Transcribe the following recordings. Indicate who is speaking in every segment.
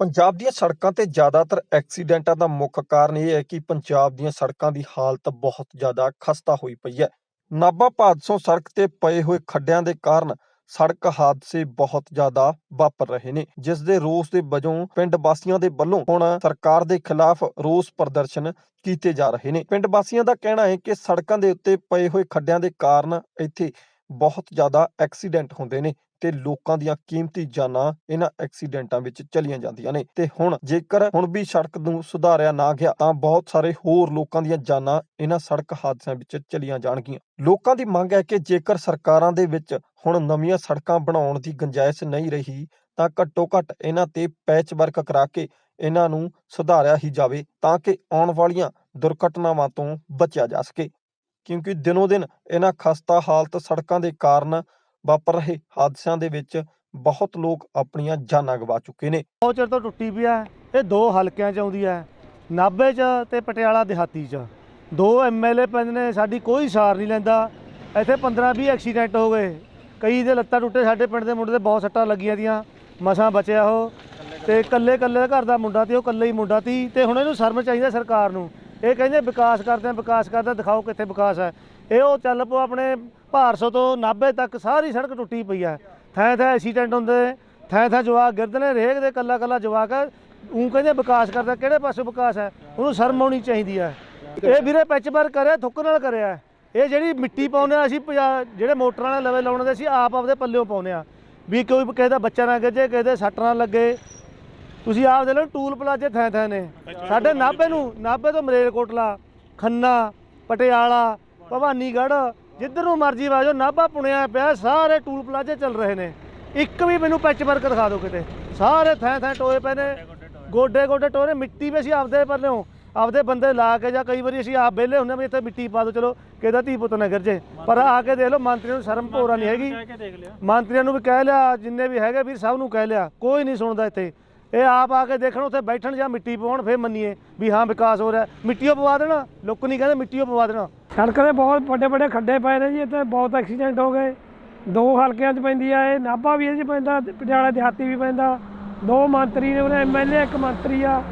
Speaker 1: ਪੰਜਾਬ ਦੀਆਂ ਸੜਕਾਂ ਤੇ ਜ਼ਿਆਦਾਤਰ ਐਕਸੀਡੈਂਟਾਂ ਦਾ ਮੁੱਖ ਕਾਰਨ ਇਹ ਹੈ ਕਿ ਪੰਜਾਬ ਦੀਆਂ ਸੜਕਾਂ ਦੀ ਹਾਲਤ ਬਹੁਤ ਜ਼ਿਆਦਾ ਖਸਤਾ ਹੋਈ ਪਈ ਹੈ। ਨਾਭਾ ਭਾਦਸੋਂ ਸੜਕ ਤੇ ਪਏ ਹੋਏ ਖੱਡਿਆਂ ਦੇ ਕਾਰਨ ਸੜਕ ਹਾਦਸੇ ਬਹੁਤ ਜ਼ਿਆਦਾ ਵਾਪਰ ਰਹੇ ਨੇ, ਜਿਸ ਦੇ ਰੋਸ ਦੇ ਵਜੋਂ ਪਿੰਡ ਵਾਸੀਆਂ ਦੇ ਵੱਲੋਂ ਹੁਣ ਸਰਕਾਰ ਦੇ ਖਿਲਾਫ ਰੋਸ ਪ੍ਰਦਰਸ਼ਨ ਕੀਤੇ ਜਾ ਰਹੇ ਨੇ। ਪਿੰਡ ਵਾਸੀਆਂ ਦਾ ਕਹਿਣਾ ਹੈ ਕਿ ਸੜਕਾਂ ਦੇ ਉੱਤੇ ਪਏ ਹੋਏ ਖੱਡਿਆਂ ਦੇ ਕਾਰਨ ਇੱਥੇ ਬਹੁਤ ਜ਼ਿਆਦਾ ਐਕਸੀਡੈਂਟ ਹੁੰਦੇ ਨੇ। ਤੇ ਲੋਕਾਂ ਦੀਆਂ ਕੀਮਤੀ ਜਾਨਾਂ ਇਹਨਾਂ ਐਕਸੀਡੈਂਟਾਂ ਵਿੱਚ ਚਲੀਆਂ ਜਾਂਦੀਆਂ ਨੇ। ਤੇ ਹੁਣ ਜੇਕਰ ਹੁਣ ਵੀ ਸੜਕ ਨੂੰ ਸੁਧਾਰਿਆ ਨਾ ਗਿਆ, ਤਾਂ ਬਹੁਤ ਸਾਰੇ ਹੋਰ ਲੋਕਾਂ ਦੀਆਂ ਜਾਨਾਂ ਇਹਨਾਂ ਸੜਕ ਹਾਦਸਿਆਂ ਵਿੱਚ ਚਲੀਆਂ ਜਾਣਗੀਆਂ। ਲੋਕਾਂ ਦੀ ਮੰਗ ਹੈ ਕਿ ਜੇਕਰ ਸਰਕਾਰਾਂ ਦੇ ਵਿੱਚ ਹੁਣ ਨਵੀਆਂ ਸੜਕਾਂ ਬਣਾਉਣ ਦੀ ਗੁੰਜਾਇਸ਼ ਨਹੀਂ ਰਹੀ, ਤਾਂ ਘੱਟੋ ਘੱਟ ਇਹਨਾਂ ਤੇ ਪੈਚ ਵਰਕ ਕਰਾ ਕੇ ਇਹਨਾਂ ਨੂੰ ਸੁਧਾਰਿਆ ਹੀ ਜਾਵੇ, ਤਾਂ ਕਿ ਆਉਣ ਵਾਲੀਆਂ ਦੁਰਘਟਨਾਵਾਂ ਤੋਂ ਬਚਿਆ ਜਾ ਸਕੇ। ਕਿਉਂਕਿ ਦਿਨੋ ਦਿਨ ਇਹਨਾਂ ਖਸਤਾ ਹਾਲਤ ਸੜਕਾਂ ਦੇ ਕਾਰਨ ਵਾਪਰ ਰਹੇ ਹਾਦਸਿਆਂ ਦੇ ਵਿੱਚ ਬਹੁਤ ਲੋਕ ਆਪਣੀਆਂ ਜਾਨਾਂ ਗਵਾ ਚੁੱਕੇ ਨੇ।
Speaker 2: ਬਹੁਤ ਚਿਰ ਤੋਂ ਟੁੱਟੀ ਪਿਆ ਇਹ ਦੋ ਹਲਕਿਆਂ ਚ ਆਉਂਦੀ ਹੈ, ਨਾਭੇ ਚ ਤੇ ਪਟਿਆਲਾ ਦਿਹਾਤੀ ਚ। ਦੋ ਐਮਐਲਏ ਪੈਂਦੇ ਨੇ ਸਾਡੀ ਕੋਈ ਸਾਰ ਨਹੀਂ ਲੈਂਦਾ। ਇੱਥੇ 15 20 ਐਕਸੀਡੈਂਟ ਹੋ ਗਏ। ਕਈ ਦੇ ਲੱਤਾਂ ਟੁੱਟੇ, ਸਾਡੇ ਪਿੰਡ ਦੇ ਮੁੰਡੇ ਦੇ ਬਹੁਤ ਸੱਟਾਂ ਲੱਗੀਆਂ ਦੀਆਂ, ਮਸਾਂ ਬਚਿਆ ਉਹ। ਤੇ ਕੱਲੇ ਕੱਲੇ ਘਰ ਦਾ ਮੁੰਡਾ ਤੇ ਉਹ ਕੱਲੇ ਹੀ ਮੁੰਡਾ ਤੀ ਤੇ ਹੁਣ ਇਹਨੂੰ ਸ਼ਰਮ ਚਾਹੀਦਾ ਸਰਕਾਰ ਨੂੰ। ਇਹ ਕਹਿੰਦੇ ਵਿਕਾਸ ਕਰਦੇ ਆ, ਵਿਕਾਸ ਕਰਦੇ ਦਿਖਾਓ ਕਿੱਥੇ ਵਿਕਾਸ ਹੈ। ਇਹ ਉਹ ਚੱਲ ਪੋ ਆਪਣੇ ਭਾਰਸੋ ਤੋਂ ਨਾਭੇ ਤੱਕ ਸਾਰੀ ਸੜਕ ਟੁੱਟੀ ਪਈ ਹੈ ਥੈਂ ਥਾਂ ਐਕਸੀਡੈਂਟ ਹੁੰਦੇ ਥੈਂ ਥੈਂ ਜਵਾਕ ਗਿਰਦੇ ਨੇ ਰੇਗ ਦੇ ਕੱਲਾ ਕੱਲਾ ਜਵਾਕ ਹੈ ਉਹ ਕਹਿੰਦੇ ਵਿਕਾਸ ਕਰਦਾ, ਕਿਹੜੇ ਪਾਸੇ ਵਿਕਾਸ ਹੈ? ਉਹਨੂੰ ਸ਼ਰਮ ਆਉਣੀ ਚਾਹੀਦੀ ਹੈ ਇਹ ਵੀਰੇ ਪੈਚ ਵਰਕ ਕਰਿਆ, ਥੁੱਕ ਨਾਲ ਕਰਿਆ। ਇਹ ਜਿਹੜੀ ਮਿੱਟੀ ਪਾਉਂਦੇ ਆ, ਅਸੀਂ ਪੰਜਾ- ਜਿਹੜੇ ਮੋਟਰਾਂ ਨਾਲ ਲਵੇ ਲਾਉਣੇ ਦੇ, ਅਸੀਂ ਆਪ ਆਪਦੇ ਪੱਲਿਓਂ ਪਾਉਂਦੇ ਆ। ਵੀ ਕੋਈ ਕਿਸੇ ਦਾ ਬੱਚਾ ਨਾ ਗਿਰ ਕਿਸੇ ਦੇ ਸੱਟ ਨਾ ਲੱਗੇ। ਤੁਸੀਂ ਆਪ ਦੇ ਲਓ, ਟੂਲ ਪਲਾਜੇ ਥੈਂ ਥੈਂ ਨੇ। ਸਾਡੇ ਨਾਭੇ ਨੂੰ, ਨਾਭੇ ਤੋਂ ਮਰੇਲਕੋਟਲਾ, ਖੰਨਾ, ਪਟਿਆਲਾ, ਭਵਾਨੀਗੜ੍ਹ ਜਿੱਧਰ ਨੂੰ ਮਰਜ਼ੀ ਵਾਜੋ ਨਾਭਾ ਪੁਣਿਆ ਪਿਆ ਸਾਰੇ ਟੂਲ ਪਲਾਜੇ ਚੱਲ ਰਹੇ ਨੇ। ਇੱਕ ਵੀ ਮੈਨੂੰ ਪੈਚ ਵਰਕ ਦਿਖਾ ਦਿਓ ਕਿਤੇ। ਸਾਰੇ ਥੈਂ ਥੈਂ ਟੋਏ ਪਏ ਨੇ। ਗੋਡੇ ਗੋਡੇ ਟੋਏ ਨੇ ਮਿੱਟੀ ਵੀ ਅਸੀਂ ਆਪਦੇ ਪੱਲਿਓਂ ਆਪਦੇ ਬੰਦੇ ਲਾ ਕੇ ਜਾਂ ਕਈ ਵਾਰੀ ਅਸੀਂ ਆਪ ਵਿਹਲੇ ਹੁੰਦੇ ਵੀ ਇੱਥੇ ਮਿੱਟੀ ਪਾ ਦਿਓ ਚਲੋ ਕਿਹਦਾ ਧੀ ਪੁੱਤ ਨਾ ਗਿਰ ਜੇ। ਪਰ ਆ ਕੇ ਦੇਖ ਲਓ ਮੰਤਰੀਆਂ ਨੂੰ ਸ਼ਰਮ ਭੋਰਾ ਨਹੀਂ ਹੈਗੀ। ਮੰਤਰੀਆਂ ਨੂੰ ਵੀ ਕਹਿ ਲਿਆ ਜਿੰਨੇ ਵੀ ਹੈਗੇ ਵੀ ਸਭ ਨੂੰ ਕਹਿ ਲਿਆ ਕੋਈ ਨਹੀਂ ਸੁਣਦਾ ਇੱਥੇ। ਇਹ ਆਪ ਆ ਕੇ ਦੇਖਣ ਉੱਥੇ ਬੈਠਣ ਜਾਂ ਮਿੱਟੀ ਪਾਉਣ ਫੇਰ ਮੰਨੀਏ ਵੀ ਹਾਂ ਵਿਕਾਸ ਹੋ ਰਿਹਾ। ਮਿੱਟੀਓ ਪਵਾ ਦੇਣਾ ਲੋਕ ਨਹੀਂ ਕਹਿੰਦੇ ਮਿੱਟੀਓ ਪਵਾ ਦੇਣਾ।
Speaker 3: ਸੜਕ ਦੇ ਬਹੁਤ ਵੱਡੇ ਵੱਡੇ ਖੱਡੇ ਪਏ ਨੇ ਜੀ ਇੱਥੇ ਬਹੁਤ ਐਕਸੀਡੈਂਟ ਹੋ ਗਏ ਦੋ ਹਲਕਿਆਂ 'ਚ ਪੈਂਦੀ ਆ ਇਹ ਨਾਭਾ ਵੀ ਇਹ 'ਚ ਪੈਂਦਾ ਪਟਿਆਲਾ ਦਿਹਾਤੀ ਵੀ ਪੈਂਦਾ ਦੋ ਮੰਤਰੀ ਨੇ ਉਹਨੇ ਐਮਐਲਏ ਇੱਕ ਮੰਤਰੀ ਆ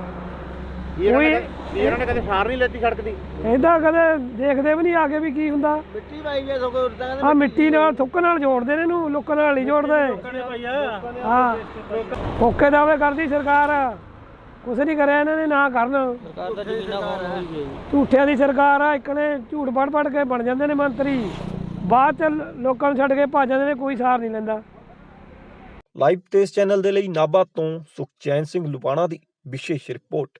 Speaker 3: ਕੋਈ
Speaker 2: ਇਹਨਾਂ ਨੇ ਕਦੇ ਸਾਰ ਨਹੀਂ ਲੈਤੀ ਸੜਕ ਦੀ
Speaker 3: ਇਹਦਾ ਕਦੇ ਦੇਖਦੇ ਵੀ ਨਹੀਂ ਆ ਕੇ ਵੀ ਕੀ ਹੁੰਦਾ
Speaker 2: ਮਿੱਟੀ ਪਾਈ ਵੀ ਸੋ ਕੋਈ
Speaker 3: ਆ ਮਿੱਟੀ ਨਾਲ ਥੁੱਕ ਨਾਲ ਜੋੜਦੇ ਨੇ ਇਹਨੂੰ ਲੋਕਾਂ ਨਾਲ ਨਹੀਂ ਜੋੜਦੇ ਹਾਂ ਫੋਕੇ ਦਾਅਵੇ ਕਰਦੀ ਸਰਕਾਰ ਕੁਛ ਨਹੀਂ ਕਰਿਆ ਇਹਨਾਂ ਨੇ ਨਾ ਕਰਨ। ਝੂਠਿਆਂ ਦੀ ਸਰਕਾਰ ਆ ਇੱਕ ਨੇ ਝੂਠ ਪੜ ਪੜ ਕੇ ਬਣ ਜਾਂਦੇ ਨੇ ਮੰਤਰੀ। ਬਾਅਦ ਚ ਲੋਕਾਂ ਨੂੰ ਛੱਡ ਕੇ ਭੱਜ ਜਾਂਦੇ ਨੇ ਕੋਈ ਸਾਰ ਨਹੀਂ ਲੈਂਦਾ।
Speaker 1: ਲਾਈਵ ਤੇਜ਼ ਚੈਨਲ ਦੇ ਲਈ ਨਾਭਾ ਤੋਂ ਸੁਖਚੈਨ ਸਿੰਘ ਲੁਬਾਣਾ ਦੀ ਵਿਸ਼ੇਸ਼ ਰਿਪੋਰਟ।